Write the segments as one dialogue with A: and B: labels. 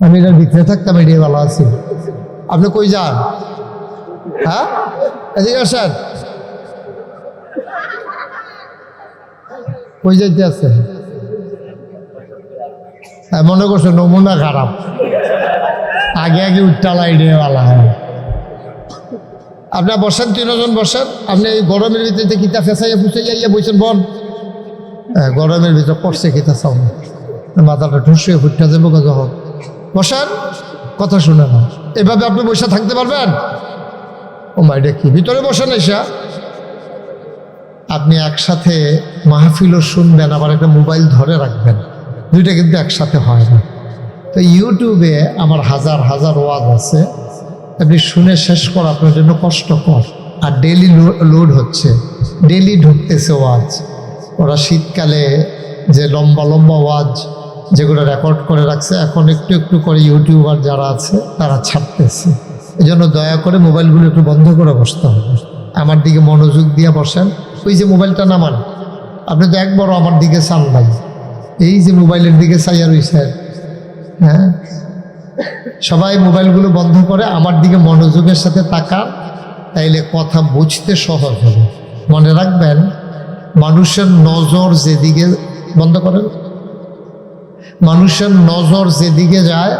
A: আমি এটার ভিতরে থাকতাম এটাই ভালো আছি। আপনি কই যান? হ্যাঁ? এদিকে কই যাইতে আছে? হ্যাঁ, মনে করছে নমুনা খারাপ। আগে আগে ভালো হয়। আপনার বসেন তিনজন বসেন। আপনি এই গরমের ভিতরে কিতা ফেসাইয়া ফুসাইয়া ইয়া বইছেন হ্যাঁ, গরমের ভিতরে পড়ছে কিতা চাও মাথাটা ঠুসিয়ে ফুটটা যাব যখন বসেন, কথা শুনে না এভাবে আপনি বসে থাকতে পারবেন? ও মাইডা কি ভিতরে বসেন এসা। আপনি একসাথে মাহফিলও শুনবেন, আবার একটা মোবাইল ধরে রাখবেন। দুইটা কিন্তু একসাথে হয় না। তো ইউটিউবে আমার হাজার হাজার ওয়াজ আছে। আপনি শুনে শেষ করা আপনার জন্য কষ্টকর। আর ডেলি লোড হচ্ছে। ডেলি ঢুকতেছে ওয়াজ। ওরা শীতকালে যে লম্বা লম্বা ওয়াজ যেগুলো রেকর্ড করে রাখছে, এখন একটু একটু করে ইউটিউবার যারা আছে, তারা ছাড়তেছে। এই জন্য দয়া করে মোবাইলগুলো একটু বন্ধ করে বসতে হবে। আমার দিকে মনোযোগ দিয়ে বসেন। ওই যে মোবাইলটা নামান, আপনি তো একবারও আমার দিকে চান নাই। এই যে মোবাইলের দিকে চাইয়া রয়েছেন হ্যাঁ? সবাই মোবাইলগুলো বন্ধ করে আমার দিকে মনোযোগের সাথে তাকান, তাইলে কথা বুঝতে সহজ হবে। মনে রাখবেন, মানুষের নজর যেদিকে বন্ধ করেন মানুষের নজর যেদিকে যায়,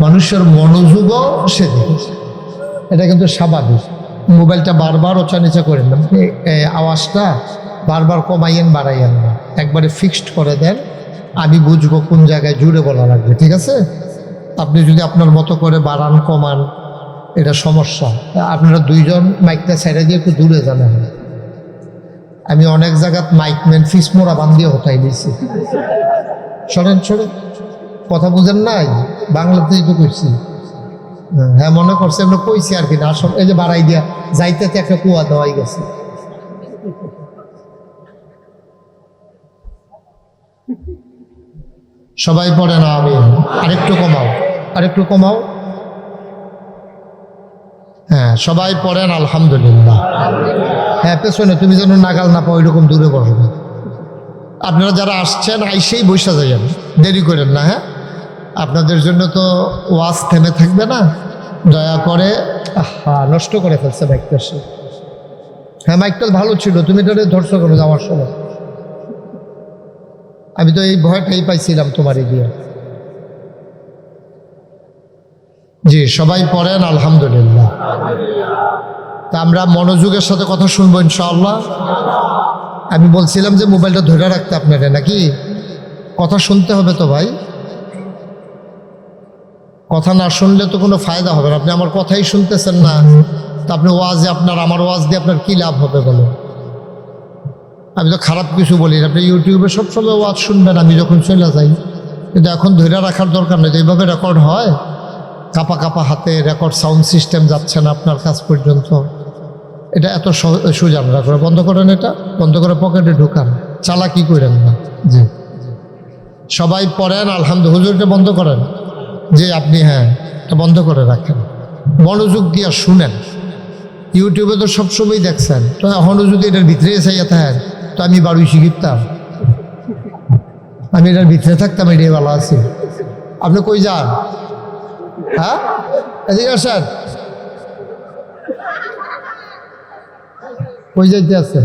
A: মানুষের মনোযোগও সেদিকে এটা কিন্তু স্বাভাবিক। মোবাইলটা বারবার ওচা নিচা করেন না এ- এ, আওয়াজটা বারবার কমাইয়েন, বাড়াইয়েন না। একবারে ফিক্সড করে দেন। আমি বুঝব কোন জায়গায় জুড়ে বলা লাগবে, ঠিক আছে? আপনি যদি আপনার মতো করে বাড়ান, কমান, এটা সমস্যা। আপনারা দুইজন মাইকটা ছেড়ে দিয়ে একটু দূরে জানেন আমি অনেক জায়গাত মাইকম্যান ফিসমোরা বান্ধিয়ে হতাই দিয়েছি। শোনেন শোনেন কথা বুঝেন নাই? বাংলাতেই তো কইছি। হ্যাঁ মনে করছে আমরা কইছি আর কি, না, আসল এই যে বাড়াই দিয়া, যাইতে একটা কুয়া দেওয়াই গেছে। সবাই পড়ে না আমি। আরেকটু কমাও আরেকটু কমাও। হ্যাঁ সবাই পড়েন, আলহামদুলিল্লাহ। হ্যাঁ পেছনে, তুমি যেন নাগাল না পাও, এরকম দূরে বসবে। আপনারা যারা আসছেন, আইসেই বৈশা যাইয়েন দেরি করেন না হ্যাঁ? আপনাদের জন্য তো ওয়াজ থেমে থাকবে না। দয়া করে হ্যাঁ নষ্ট করে ফেলছে মাইকটা সে। হ্যাঁ মাইকটা ভালো ছিল, তুমি এটা ধরছো কেন যাওয়ার সময়? আমি তো এই ভয়টাই পাইছিলাম তোমারই দিয়ে। জি, সবাই পড়েন, আলহামদুলিল্লাহ। তা আমরা মনোযোগের সাথে কথা শুনব, ইনশাআল্লাহ। আমি বলছিলাম যে মোবাইলটা ধরে রাখতে আপনারা নাকি? কথা শুনতে হবে তো ভাই। কথা না শুনলে তো কোনো ফায়দা হবে না। আপনি আমার কথাই শুনতেছেন না। তা আপনি ওয়াজে আপনার, আমার ওয়াজ দিয়ে আপনার কী লাভ হবে বলো? আমি তো খারাপ কিছু বলি আপনি ইউটিউবে সবসময় ওয়াজ শুনবেন, আমি যখন চলে যাই। কিন্তু এখন ধরে রাখার দরকার নেই। এইভাবে রেকর্ড হয়? কাপা কাপা হাতে রেকর্ড সাউন্ড সিস্টেম যাচ্ছে না আপনার কাছ পর্যন্ত। এটা এত সোজা না করে বন্ধ করেন এটা বন্ধ করে পকেটে ঢুকান। চালাকি করেন না। জি। সবাই পড়েন আলহামদুলিল্লাহ হুজুরটা বন্ধ করেন। যে আপনি হ্যাঁ এটা বন্ধ করে রাখেন। মনোযোগ দিয়ে শুনেন। ইউটিউবে তো সবসময় দেখছেন। তো এখনও যদি এটার ভিতরে চাইয়া থাকেন তো আমি বাড়ি শিখিতাম। আমি এটার ভিতরে থাকতাম এটাই ভালো আছি। আপনি কই যান? হ্যাঁ? এদিকে আসেন। কই যাইতে আছে?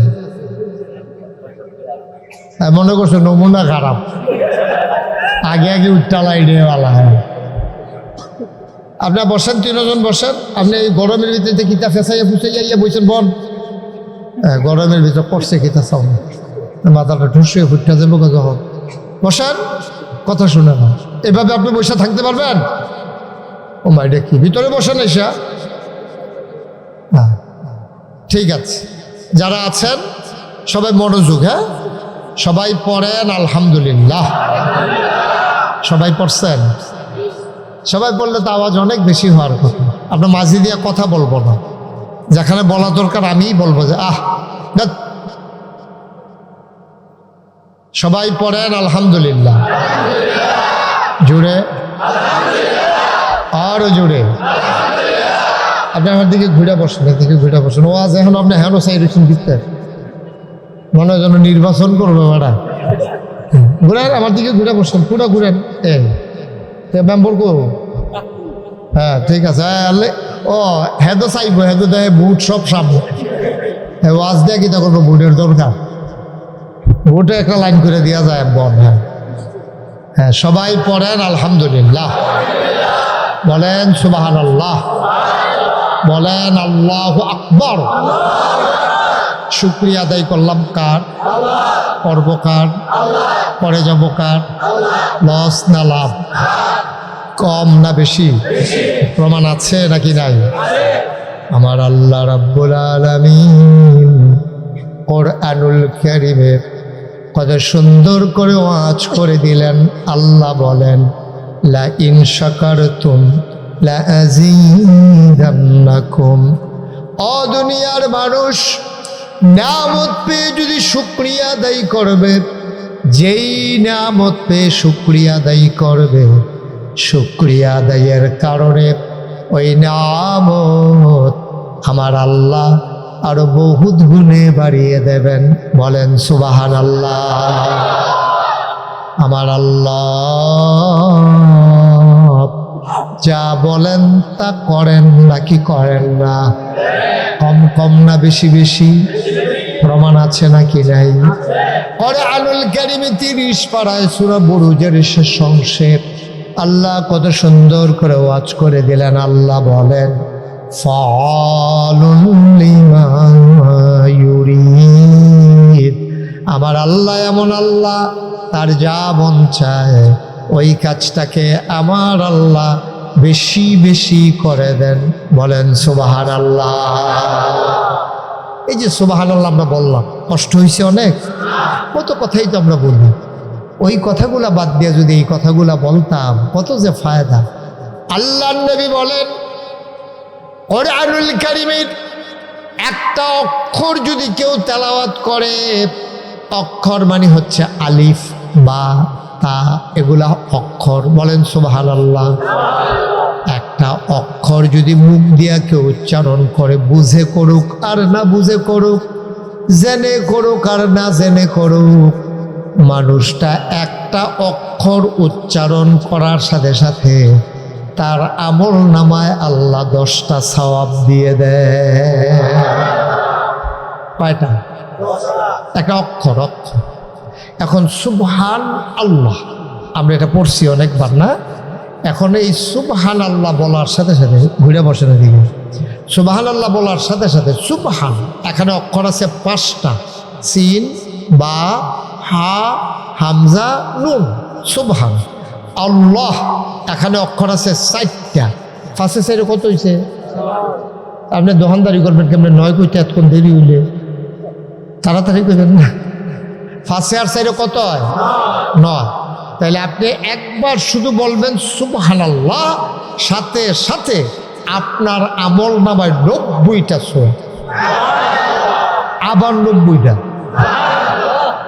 A: মনে করছে নমুনা খারাপ। আগে আগে ভালো হয় আপনার বসেন, তিনজন বসেন। আপনি এই গরমের ভিতরে কিতা ফেসাইয়া ফুসাইয়া ইয়া বইছেন বল হ্যাঁ গরমের ভিতরে পড়ছে কিতা চাও মাথাটা ঠুসিয়ে ফুটটা যাব যখন। বসেন, কথা শুনে না এভাবে আপনি বসে থাকতে পারবেন? ও মাইডা কি ভিতরে বসেন এসা। হ্যাঁ ঠিক আছে। যারা আছেন, সবাই মনোযোগ হ্যাঁ? সবাই পড়েন, আলহামদুলিল্লাহ। সবাই পড়ছেন? সবাই পড়লে তো আওয়াজ অনেক বেশি হওয়ার কথা। আপনার মাঝি দিয়ে কথা বলব না। যেখানে বলা দরকার আমিই বলব যে, আহ। সবাই পড়েন, আলহামদুলিল্লাহ। জুড়ে আরও জুড়ে আপনি আমার দিকে ঘুরে বসেন এদিকে ঘুরে বসেন। ও আজ এখন আপনি হেন সাই রয়েছেন দিতে। মনে হয় যেন নির্বাচন করবে ম্যাডাম ঘুরেন আমার দিকে ঘুরে বসেন পুরো ঘুরেন। এই মেম্বর কো? হ্যাঁ ঠিক আছে। হ্যাঁ, ও হ্যাঁ তো চাইব হ্যাঁ তো দেয় বুট সব সামনে। হ্যাঁ ওয়াজ দিয়ে কি তখন বুটের দরকার। বুটে একটা লাইন করে দেওয়া যায় বন হ্যাঁ। হ্যাঁ সবাই পড়েন আলহামদুলিল্লাহ। বলেন সুবাহান আল্লাহ বলেন আল্লাহ আকবর। শুক্রিয়া আদায় করলাম কার? পর্ব কার? পরে যাব কার? লস না লাভ? কম না বেশি? প্রমাণ আছে নাকি নাই? আমার আল্লাহ রাব্বুল আলামিন কোরআনুল কারীমের কত সুন্দর করে ওয়াজ করে দিলেন। আল্লাহ বলেন, লা ইন শাকারতুম লা আযীদান্নাকুম দুনিয়ার মানুষ নামত পেয়ে যদি শুক্রিয়া আদায় করবে, যেই নামত পেয়ে শুক্রিয়া আদায় করবে, শুক্রিয়া আদায়ের কারণে ওই নামত আমার আল্লাহ আরও বহুত গুণে বাড়িয়ে দেবেন। বলেন সুবাহান আল্লাহ আমার আল্লাহ যা বলেন তা করেন নাকি করেন না? কম কম না বেশি বেশি? প্রমাণ আছে নাকি নাই? পরে আনুল কারিমে তিরিশ পাড়ায় সুরা বরুজের শেষ সংক্ষেপ। আল্লাহ কত সুন্দর করে ওয়াজ করে দিলেন, আল্লাহ বলেন। আমার আল্লাহ এমন আল্লাহ, তার যা মন চায়, ওই কাজটাকে আমার আল্লাহ বেশি বেশি করে দেন। বলেন সুবাহান আল্লাহ এই যে সুবাহান আল্লাহ আমরা বললাম, কষ্ট হয়েছে অনেক। কত কথাই তো আমরা বলি। ওই কথাগুলা বাদ দিয়ে যদি এই কথাগুলা বলতাম, কত যে ফায়দা। আল্লাহ নবী বলেন, কোরআনুল কারিমের একটা অক্ষর যদি কেউ তেলাওয়াত করে, অক্ষর মানে হচ্ছে আলিফ, বা তা এগুলা অক্ষর। বলেন সুবাহান আল্লাহ একটা অক্ষর যদি মুখ দিয়া কেউ উচ্চারণ করে, বুঝে করুক আর না বুঝে করুক, জেনে করুক আর না জেনে করুক, মানুষটা একটা অক্ষর উচ্চারণ করার সাথে সাথে তার আমল নামায় আল্লাহ দশটা সওয়াব দিয়ে দেয়। কয়টা? একটা অক্ষর অক্ষর। এখন সুবহান আল্লাহ আমরা এটা পড়ছি অনেকবার, না? এখন এই সুবহান আল্লাহ বলার সাথে সাথে ঘুরে বসে না দিকে সুবহান আল্লাহ বলার সাথে সাথে সুবহান, এখানে অক্ষর আছে পাঁচটা। সিন, বা, হা, হামজা, নুন, সুবহান। আল্লাহ, এখানে অক্ষর আছে চারটা। ফার্স্টে সাইডে কত হয়েছে আপনি দোকানদারি করবেন কেমন? নয় কইতে এতক্ষণ দেরি হইলে। তাড়াতাড়ি করবেন না? ফার্স্টে আর সাইডে কত হয়? নয়। তাহলে আপনি একবার শুধু বলবেন, সুবহানাল্লাহ সাথে সাথে আপনার আমল নামায় নব্বইটা শো আবার নব্বইটা।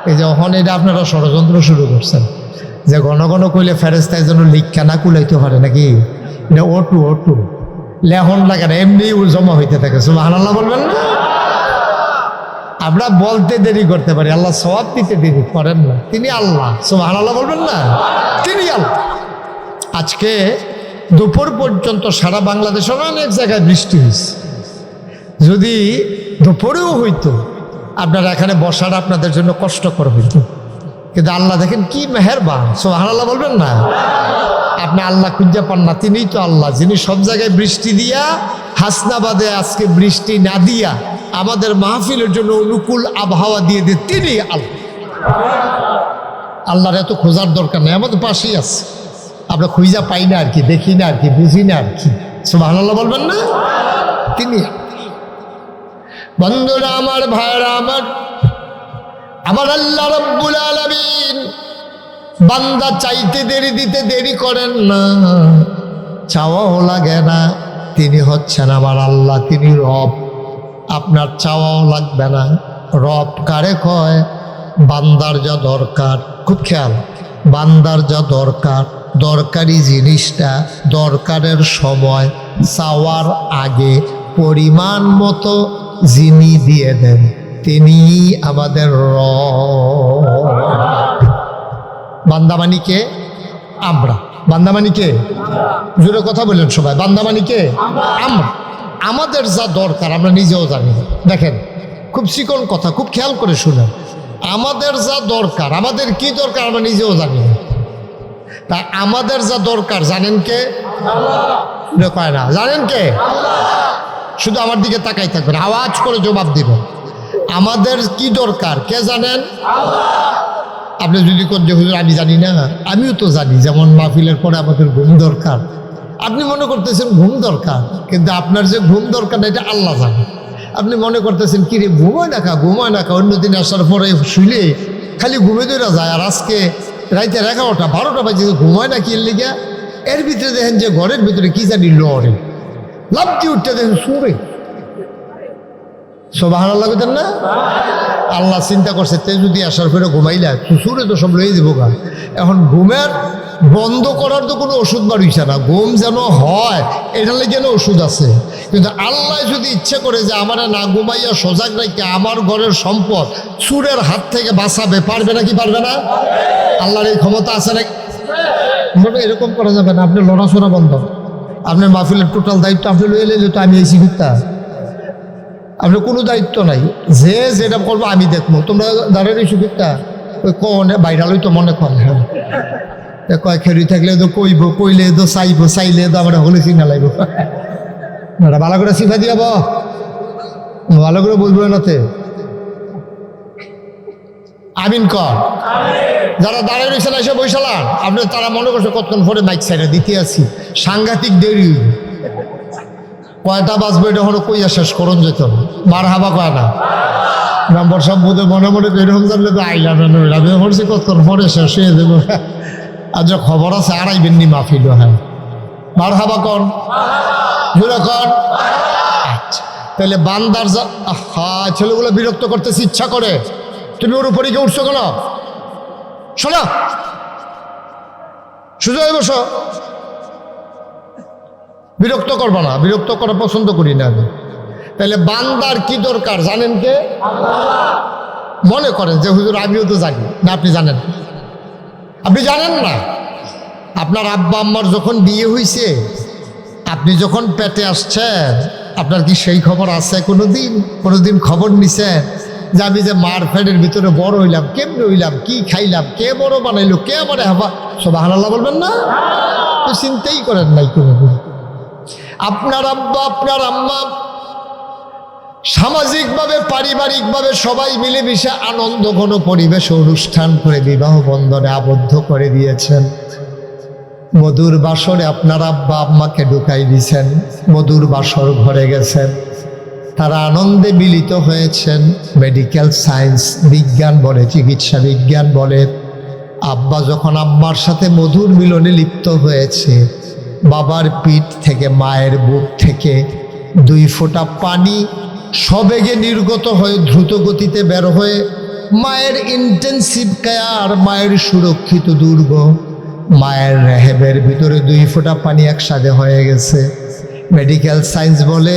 A: এই যে এটা আপনারা ষড়যন্ত্র শুরু করছেন। যে ঘন ঘন কইলে ফেরেস্তায় যেন লিখা না কুলাইতে পারে নাকি? এটা ওটু ওটু লেখন লাগে না এমনি জমা হইতে থাকে। সুবহানাল্লাহ বলবেন না? আমরা বলতে দেরি করতে পারি, আল্লাহ সবাব দিতে দেরি করেন না। তিনি আল্লাহ সুবাহ আল্লাহ বলবেন না? তিনি আল্লাহ। আজকে দুপুর পর্যন্ত সারা বাংলাদেশের অনেক জায়গায় বৃষ্টি হয়েছে। যদি দুপুরেও হইতো, আপনারা এখানে বসাটা আপনাদের জন্য কষ্টকর হইতো। কিন্তু আল্লাহ দেখেন কি মেহেরবান সোহান আল্লাহ বলবেন না? আপনি আল্লাহ খুঁজে পান না, তিনিই তো আল্লাহ। যিনি সব জায়গায় বৃষ্টি দিয়া, হাসনাবাদে আজকে বৃষ্টি না দিয়া আমাদের মাহফিলের জন্য অনুকূল আবহাওয়া দিয়ে দিয়ে তিনি আল্লাহ। আল্লাহর এত খোঁজার দরকার নেই, আমাদের পাশেই আছে। আমরা খুঁজা পাই না আর কি, দেখি না আর কি, বুঝি না আর কি। সুবাহ বলবেন না? তিনি বন্ধুরা আমার ভাইরা আমার আমার আল্লাহ রব্বুল আলামিন বান্দা চাইতে দেরি দিতে দেরি করেন না, চাওয়াও লাগে না। তিনি হচ্ছেন আমার আল্লাহ, তিনি রব। আপনার চাওয়াও লাগবে না। রব কারে কয়? বান্দার যা দরকার, খুব খেয়াল, বান্দার যা দরকার, দরকারি জিনিসটা দরকারের সময় চাওয়ার আগে পরিমাণ মতো যিনি দিয়ে দেন তিনি আমাদের রব। বান্দামানিকে আমরা। বান্দামানি কে? জোরে কথা বললেন সবাই। বান্দামানি কে? আমরা। আমাদের যা দরকার, আমরা নিজেও জানি। দেখেন, খুব চিকন কথা, খুব খেয়াল করে শুনেন। আমাদের যা দরকার, আমাদের কি দরকার আমরা নিজেও জানি। তা আমাদের যা দরকার, জানেন কে? কয় না, জানেন কে? শুধু আমার দিকে তাকাই থাকবেন, আওয়াজ করে জবাব দিবেন। আমাদের কি দরকার, কে জানেন? আপনি যদি কোন যে, হুজুর, আমি জানি না। আমিও তো জানি, যেমন মাহফিলের পরে আমাদের ঘুম দরকার। আপনি মনে করতেছেন ঘুম দরকার, কিন্তু আপনার যে ঘুম দরকার, এটা আল্লাহ জানে। আপনি মনে করতেছেন, কি রে, ঘুমায় না খা, ঘুমায় না খা অন্যদিন আসার পরে শুলে খালি ঘুমে দৌড়া যায়, আর আজকে রাইতে এগারোটা, বারোটা বাজে ঘুমায় না কি লিগা? এর ভিতরে দেখেন যে ঘরের ভিতরে কি জানি লড়ে। লাভ উঠতে দেখেন সুরে। সোবাহান আল্লাহ বুঝেন না? আল্লাহ চিন্তা করছে, তে যদি আসার পরে ঘুমাইলা সুসুরে তো সব লয়ে দেবো গা। এখন ঘুমের বন্ধ করার তো কোনো ওষুধ বাড়িছে না। ঘুম যেন হয়, এটার যেন ওষুধ আছে। কিন্তু আল্লাহ যদি ইচ্ছে করে যে আমার না ঘুমাইয়া সজাগ রাখে আমার ঘরের সম্পদ চুরের হাত থেকে বাঁচাবে, পারবে না কি পারবে না? আল্লাহর এই ক্ষমতা আছে না এরকম করা যাবে না, আপনি লড়াচড়া বন্ধ। আপনার মাহফিলের টোটাল দায়িত্ব আপনি লয়ে নিলে তো আমি এই শিক্ষিতা আপনার কোনো দায়িত্ব নাই। যে যেটা করব আমি দেখব। তোমরা দাঁড়িয়ে সুবিধা ওই কনে বাইরালই তো মনে কর। হ্যাঁ কয় খেরি থাকলে তো কইব, কইলে তো চাইব, চাইলে তো আমরা হলে চিনা লাগবো। এটা ভালো করে শিখা দিয়াব। ভালো করে বলব নাতে আমিন কর যারা দাঁড়িয়ে রয়েছেন, এসে বৈশালান আপনি তারা মনে করছে কতক্ষণ পরে বাইক সাইডে দিতে আছি। সাংঘাতিক দেরি। কয়টা বাজবে এটা হলো কইয়া শেষ করুন যেত। মার হাবা কয় না। নম্বর সব বোধে মনে মনে এরকম জানলে তো আইলাম না কতক্ষণ পরে শেষ হয়ে দেবো যে খবর আছে আড়াইবেন নি মাফিল হ্যাঁ মার হাবা জুড়ে কর আচ্ছা তাহলে বান্দার হা ছেলেগুলো বিরক্ত করতেছে, ইচ্ছা করে। তুমি ওর উপরে গিয়ে উঠছো কেন? শোনো। সুযোগ বসো। বিরক্ত করব না, বিরক্ত করা পছন্দ করি না আমি। তাহলে বান্দার কি দরকার জানেন কে? মনে করেন যে, হুজুর, আমিও তো জানি, না, আপনি জানেন। আপনি জানেন না? আপনার আব্বা আম্মার যখন বিয়ে হয়েছে আপনি যখন পেটে আসছেন, আপনার কি সেই খবর আছে কোনো দিন কোনো দিন খবর নিছেন যে আমি যে মার ফ্যাটের ভিতরে বড় হইলাম, কেমনে হইলাম, কি খাইলাম, কে বড় বানাইলো, কে আমার হাবা? সব হানাল্লাহ বলবেন না? তো চিন্তাই করেন নাই কোনোদিন। আপনার আব্বা, আপনার আম্মা সামাজিকভাবে, পারিবারিকভাবে সবাই মিলেমিশে আনন্দ, ঘন পরিবেশ অনুষ্ঠান করে বিবাহ বন্ধনে আবদ্ধ করে দিয়েছেন। মধুর বাসরে আপনার আব্বা আম্মাকে ঢুকাই দিয়েছেন, মধুর বাসর ঘরে গেছেন। তারা আনন্দে মিলিত হয়েছেন। মেডিকেল সায়েন্স বিজ্ঞান বলে, চিকিৎসা বিজ্ঞান বলে। আব্বা যখন আম্মার সাথে মধুর মিলনে লিপ্ত হয়েছে, বাবার পিঠ থেকে, মায়ের বুক থেকে দুই ফোঁটা পানি সবেগে নির্গত হয়ে দ্রুত গতিতে বের হয়ে মায়ের ইন্টেন্সিভ কেয়ার মায়ের সুরক্ষিত দুর্গ, মায়ের রেহেবের ভিতরে দুই ফোঁটা পানি একসাথে হয়ে গেছে। মেডিকেল সায়েন্স বলে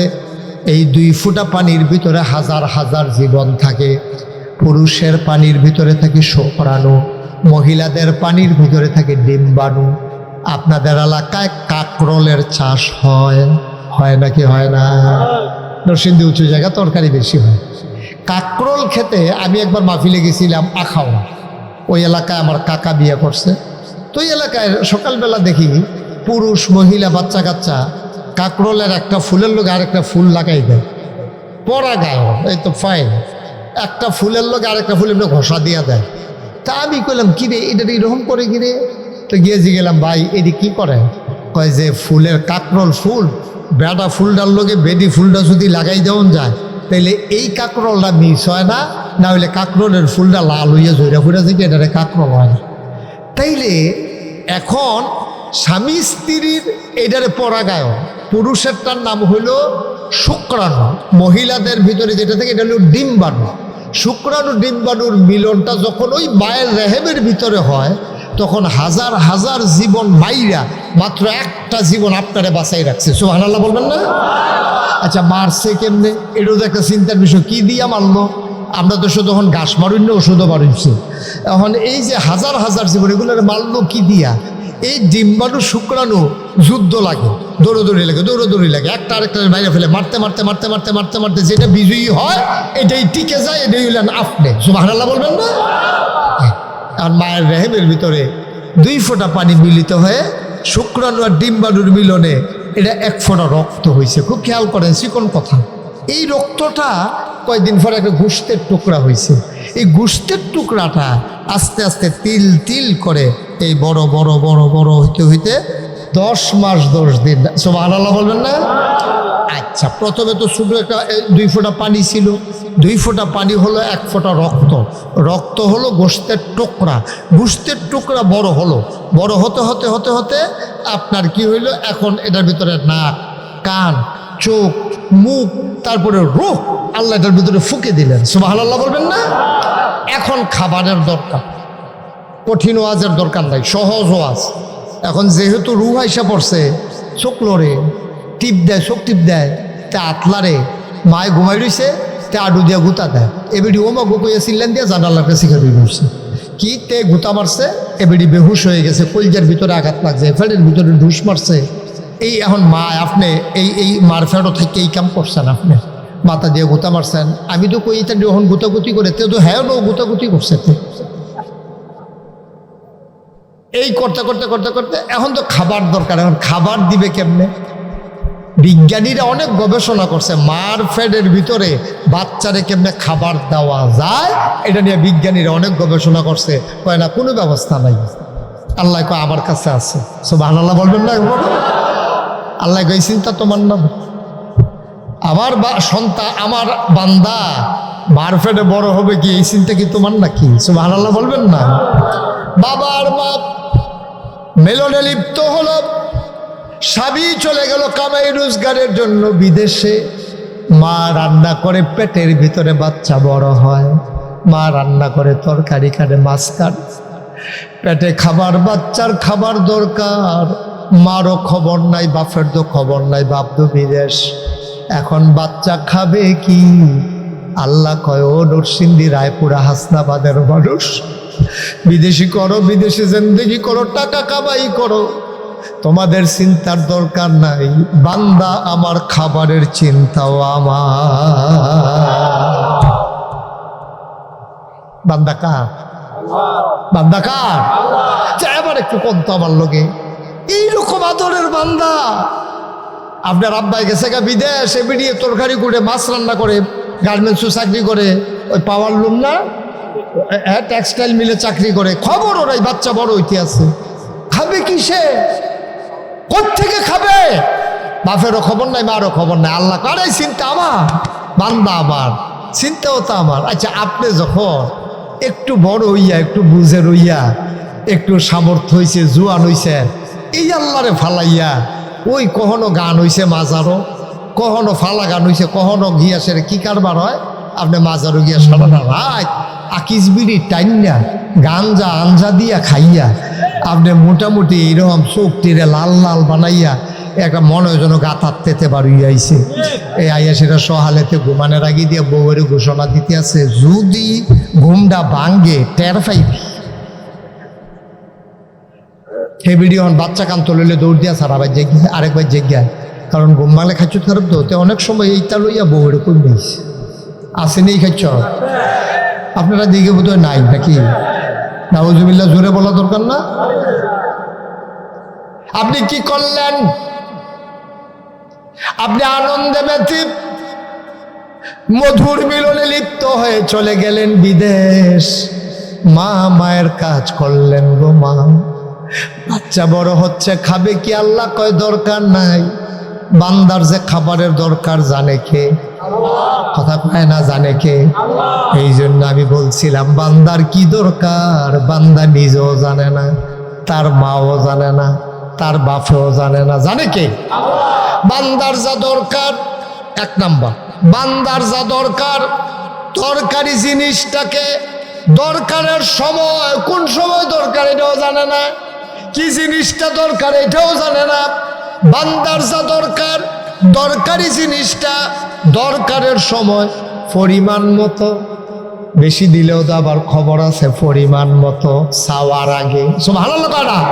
A: এই দুই ফোঁটা পানির ভিতরে হাজার হাজার জীবন থাকে। পুরুষের পানির ভিতরে থাকে শুক্রাণু, মহিলাদের পানির ভিতরে থাকে ডিম্বাণু। আপনাদের এলাকায় কাকরলের চাষ হয় হয় নাকি হয় না? নরসিংদী উঁচু জায়গা, তরকারি বেশি হয়। কাকরোল খেতে আমি একবার মাহফিলে গেছিলাম আখাওয়া ওই এলাকায় আমার কাকা বিয়ে করছে। তো ওই এলাকায় সকালবেলা দেখি পুরুষ, মহিলা, বাচ্চা, কাচ্চা কাকরোলের একটা ফুলের লোক আর একটা ফুল লাগাই দেয়। পরা গায়ে এই তো ফাইন একটা ফুলের লোক আর একটা ফুল এমনি ঘষা দিয়া দেয়। তা আমি কইলাম, কি রে, এটা এরকম করে কি রে? তো গিয়েছি গেলাম ভাই, এটি কি করে কয়, যে ফুলের কাকরল ফুল। বেটা ফুলটার লোকে বেডি ফুলটা যদি লাগাই দেওয়া যায়, তাইলে এই কাকরলটা মিস হয় না না হইলে কাকরলের ফুলটা লাল হইয়া জৈরা ফুটা থেকে এটা কাকরল হয় না। তাইলে এখন স্বামী স্ত্রীর এটারে পরাগায়ন, পুরুষেরটার নাম হইল শুক্রাণু, মহিলাদের ভিতরে যেটা থাকে এটা হলো ডিম্বাণু। শুক্রাণু, ডিম্বাণুর মিলনটা যখন ওই মায়ের রেহেমের ভিতরে হয়, তখন হাজার হাজার জীবন মাইরা মাত্র একটা জীবন আপনারে বাঁচাই রাখছে। সুহানাল্লাহ বলবেন না? আচ্ছা মারছে কেমনে? এটাও তো একটা চিন্তার বিষয়। কি দিয়া মারলো আমরা তো শুধু তখন ঘাস মারুন না ওষুধও মারুনছি এখন এই যে হাজার হাজার জীবন, এগুলোর মারলো কি দিয়া? এই ডিম্বাণু শুক্রাণু, যুদ্ধ লাগে। দৌড়োদৌড়ি লাগে দৌড়োদৌড়ি লাগে। একটা আরেকটা বাইরে ফেলে, মারতে মারতে মারতে মারতে মারতে মারতে যেটা বিজয়ী হয়, এটাই টিকে যায়, এটাই হলেন আপনি। সুবহানাল্লাহ বলবেন না? আর মায়ের রেহেমের ভিতরে দুই ফোঁটা পানি মিলিত হয়ে শুক্রাণু আর ডিম্বাণুর মিলনে এটা এক ফোঁটা রক্ত হয়েছে খুব খেয়াল করেন, চিকন কথা। এই রক্তটা কয়েকদিন পরে একটা গোষ্ঠের টুকরা হয়েছে এই গোষ্ঠের টুকরাটা আস্তে আস্তে তিল তিল করে এই বড় বড় বড় বড় হইতে হইতে দশ মাস দশ দিন সব আলাদা বলবেন না? আচ্ছা প্রথমে তো শুধু একটা দুই ফোঁটা পানি ছিল। দুই ফোঁটা পানি হলো এক ফোঁটা রক্ত। রক্ত হলো গোস্তের টুকরা। গোস্তের টুকরা বড় হলো। বড় হতে হতে হতে হতে আপনার কি হইল? এখন এটার ভিতরে নাক, কান, চোখ, মুখ, তারপরে রুহ, আল্লাহ এটার ভিতরে ফুকে দিলেন। সুবাহ আল্লাহ বলবেন না? এখন খাবারের দরকার। কঠিন ওয়াজের দরকার নাই, সহজ ওয়াজ। এখন যেহেতু রুহ আইসা পড়ছে, চোখ লড়ে টিপ দেয়, চোখ টিপ দেয়, তে আতলারে মায় ঘুমাই রইছে, তে আডু দিয়া গুতা দেয়। এবিডি ওমা গুকুয়ে সিলেন দিয়া জানালার কাছে শিখে রইছে কি? তে গুতা মারছে এবিডি বেহুশ হয়ে গেছে, কলজার ভিতরে আঘাত লাগছে ফেডের ভিতরে ঢুস মারছে। এই এখন মা, আপনি, এই এই মার ফেরো থেকে এই কাম করছেন আপনি। মাথা দিয়ে গুতা মারছেন। আমি তো কই এটা যখন গুতাগুতি করে, তে তো হ্যাঁ নো গুতাগুতি করছে তে। এই করতে করতে করতে করতে, এখন তো খাবার দরকার, এখন খাবার দিবে কেমনে? বিজ্ঞানীরা অনেক গবেষণা করছে, মার ফেডের ভিতরে বাচ্চারে কেমনে খাবার দেওয়া যায়, এটা নিয়ে বিজ্ঞানীরা অনেক গবেষণা করছে। কয় না, কোনো ব্যবস্থা নাই। আল্লাহ কয়, আমার কাছে আছে। সব আল্লাহ বলবেন না? আল্লাহ কয়, "এই চিন্তা তোমার না। আমার বা সন্তান আমার বান্দা মার ফেডে বড় হবে কি, এই চিন্তা কি তোমার নাকি? সব আল্লাহ বলবেন না। বাবার বাপ মেলনে লিপ্ত হলো। স্বামী চলে গেল কামাই রোজগারের জন্য বিদেশে। মা রান্না করে, পেটের ভিতরে বাচ্চা বড় হয়। মা রান্না করে, তরকারি কাটে মাছ কাট। পেটে খাবার, বাচ্চার খাবার দরকার। মারও খবর নাই, বাপের তো খবর নাই, বাপ তো বিদেশ। এখন বাচ্চা খাবে কি? আল্লাহ কয়, ও নরসিংদী, রায়পুরা, হাসনাবাদের মানুষ। বিদেশি করো, বিদেশি জিন্দগি করো, টাকা কামাই করো। তোমাদের চিন্তার দরকার নাই। বান্দা আমার খাবারের চিন্তাও আমার। বান্দা কার? বান্দা কার? এবার একটু কন্ত আমার লোকে এইরকম আদরের বান্দা। আপনার আব্বাই গেছে গা বিদেশ বেরিয়ে তরকারি করে, মাছ রান্না করে গার্মেন্টসও চাকরি করে। ওই পাওয়ার লুম না? হ্যাঁ টেক্সটাইল মিলে চাকরি করে। খবর ওরাই বাচ্চা বড় আছে। খাবে কিসে? থেকে খাবে? বাপেরও খবর নাই, মারও খবর নাই। আল্লাহ আরে, চিন্তা আমার, বান্দা আমার, চিন্তাও তো আমার। আচ্ছা আপনি যখন একটু বড় হইয়া, একটু বুঝে রইয়া, একটু সামর্থ্য হইছে, জুয়ান হইছে, এই আল্লাহরে ফালাইয়া, ওই কখনো গান হইছে মাজারও, কখনো ফালা গান হইছে, কখনো গিয়াসের কি কারবার হয়? আপনি মাজারও গিয়া সারাটা রাত আকিস বিড়ি টাইনা গাঞ্জা আঞ্জা দিয়া খাইয়া আপনি মোটামুটি এইরকম চোখ তীরে লাল লাল বানাইয়া একটা মনে যেন গাতার তেতে বাড়ি আইছে। এই আইয়া সেটা সহালেতে ঘুমানোর আগে দিয়ে বউয়ের ঘোষণা দিতে আছে, যদি ঘুমটা ভাঙ্গে টের পাইবি। হে ভিডিও বাচ্চা কান তুললে দৌড় দিয়া সারা বার জেগে আরেকবার জেগে কারণ ঘুম ভাঙলে খাচ্ছ খারাপ তো, তে অনেক সময় এইটা লইয়া বউয়ের নিয়েছে আসেনি খাচ্ছ আপনারা দিকে বোধ নাই নাকি? নাউজুবিল্লাহ, জোরে বলা দরকার না? আপনি কি করলেন? আপনি আনন্দে ব্যতীত মধুর মিলনে লিপ্ত হয়ে চলে গেলেন বিদেশ। মা, মায়ের কাজ করলেন গো মা। বাচ্চা বড় হচ্ছে, খাবে কি আল্লাহ? কয়, দরকার নাই। বান্দার যে খাবারের দরকার জানে কে? কথা পায় না জানে কে? এই জন্য আমি বলছিলাম, বান্দার কি দরকার? বান্দা নিজেও জানে না, তার মাও জানে না, তার বাপেও জানে না। জানে কে? বান্দার যা দরকার, এক নাম্বার। বান্দার যা দরকার, দরকারি জিনিসটাকে দরকারের সময়, কোন সময় দরকার এটাও জানে না, কি জিনিসটা দরকার এটাও জানে না। বান্দার যা দরকার, দরকারি জিনিসটা দরকারের সময় পরিমাণ মতো। বেশি দিলেও তো আবার খবর আছে, পরিমাণ মতো চাওয়ার আগে। সব ভালো না?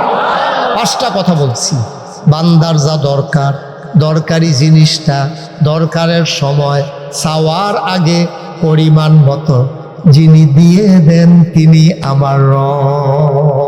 A: পাঁচটা কথা বলছি। বান্দার যা দরকার, দরকারি জিনিসটা দরকারের সময় চাওয়ার আগে পরিমাণ মতো। যিনি দিয়ে দেন তিনি আমার রব।